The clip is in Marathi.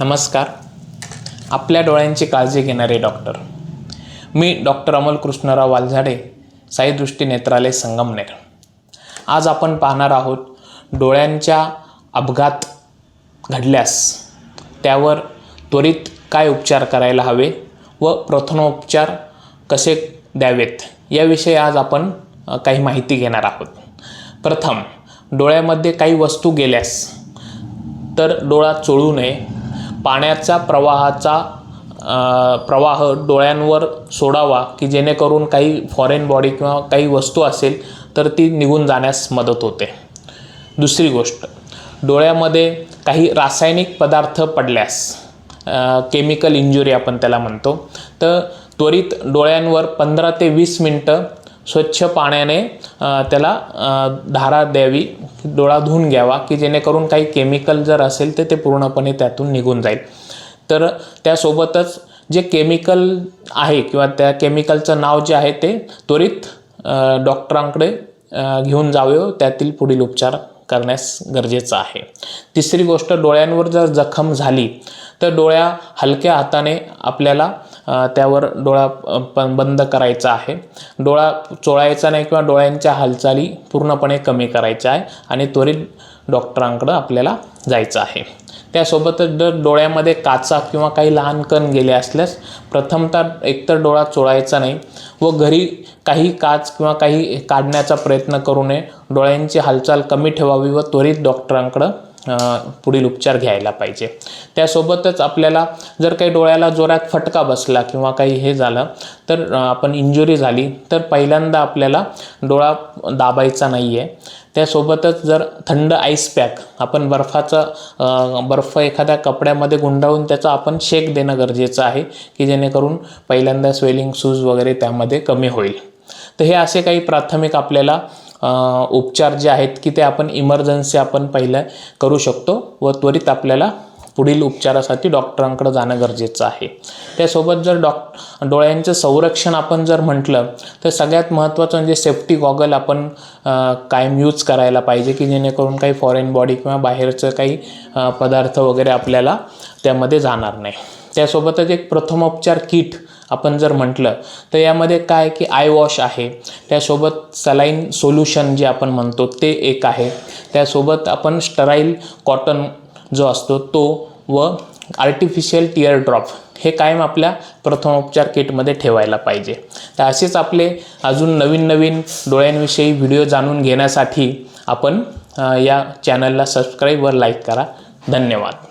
नमस्कार. आपल्या डोळ्यांची काळजी घेणारे डॉक्टर. मी डॉक्टर अमोल कृष्णराव वालझाडे साईदृष्टी नेत्रालय संगमनेर. आज आपण पाहणार आहोत डोळ्यांच्या अपघात घडल्यास त्यावर त्वरित काय उपचार करायला हवे व प्रथमोपचार कसे द्यावेत याविषयी आज आपण काही माहिती घेणार आहोत. प्रथम डोळ्यामध्ये काही वस्तू गेल्यास तर डोळा चोळू नये पाण्याचा प्रवाहाचा प्रवाह डोळ्यांवर सोडावा की जेणेकरून काही फॉरेन बॉडी किंवा काही वस्तू असेल तर ती निघून जाण्यास मदत होते. दुसरी गोष्ट डोळ्यामध्ये काही रासायनिक पदार्थ पडल्यास केमिकल इंजुरी आपण त्याला म्हणतो तर त्वरित डोळ्यांवर पंधरा ते वीस मिनटं स्वच्छ पाण्याने त्याला धारा द्यावी. डोळा धुवून घ्यावा की जेणेकरून काही केमिकल जर असेल तर ते पूर्णपणे त्यातून निघून जाईल. तर त्यासोबतच जे केमिकल आहे किंवा त्या केमिकलचं नाव जे आहे ते त्वरित डॉक्टरांकडे घेऊन जावे त्यातील पुढील उपचार करण्यास गरजेचं आहे. तिसरी गोष्ट डोळ्यांवर जर जखम झाली तर डोळ्या हलक्या हाताने आपल्याला त्यावर डोळा पण बंद करायचा आहे. डोळा चोळायचा नाही किंवा डोळ्यांच्या हालचाली पूर्णपणे कमी करायच्या आहे आणि त्वरित डॉक्टरांकडं आपल्याला जायचं आहे. त्यासोबतच जर डोळ्यामध्ये काचा किंवा काही लहान कण गेले असल्यास प्रथमतः एकतर डोळा चोळायचा नाही व घरी काही काच किंवा काही काढण्याचा प्रयत्न करू नये. डोळ्यांची हालचाल कमी ठेवावी व त्वरित डॉक्टरांकडं पुढील उपचार घ्यायला पाहिजे. त्यासोबतच आपल्याला जर काही डोळ्याला जोरात फटका बसला किंवा काही हे झालं तर आपण इंजुरी झाली तर पहिल्यांदा आपल्याला डोळा दाबायचा नाही आहे त्यासोबतच जर थंड आईस पॅक आपण बर्फाचा बर्फ एखाद्या कपड्यामध्ये गुंडाळून त्याचा आपण शेक देणं गरजेचं आहे की जेणेकरून पहिल्यांदा स्वेलिंग सूज वगैरे त्यामध्ये कमी होईल. तर हे असे काही प्राथमिक आपल्याला उपचार जे आहेत की ते आपण इमर्जन्सी आपण पहिलं करू शकतो व त्वरित आपल्याला पुढील उपचारासाठी डॉक्टरांकडे जाणं गरजेचं आहे. त्यासोबत जर डॉक डोळ्यांचं संरक्षण आपण जर म्हटलं तर सगळ्यात महत्त्वाचं म्हणजे सेफ्टी गॉगल आपण कायम यूज करायला पाहिजे की जेणेकरून काही फॉरेन बॉडी किंवा बाहेरचं काही पदार्थ वगैरे आपल्याला त्यामध्ये जाणार नाही. त्यासोबतच एक प्रथमोपचार किट आपण जर म्हटलं तर यामध्ये काय की आय वॉश आहे. त्यासोबत सलाईन सोल्युशन जे आपण म्हणतो ते एक आहे. त्यासोबत आपण स्टराईल कॉटन जो असतो तो व आर्टिफिशियल टिअर ड्रॉप हे कायम आपल्या प्रथमोपचार किटमध्ये ठेवायला पाहिजे. तर असेच आपले अजून नवीन नवीन डोळ्यांविषयी व्हिडिओ जाणून घेण्यासाठी आपण या चॅनलला सबस्क्राईब व लाईक करा. धन्यवाद.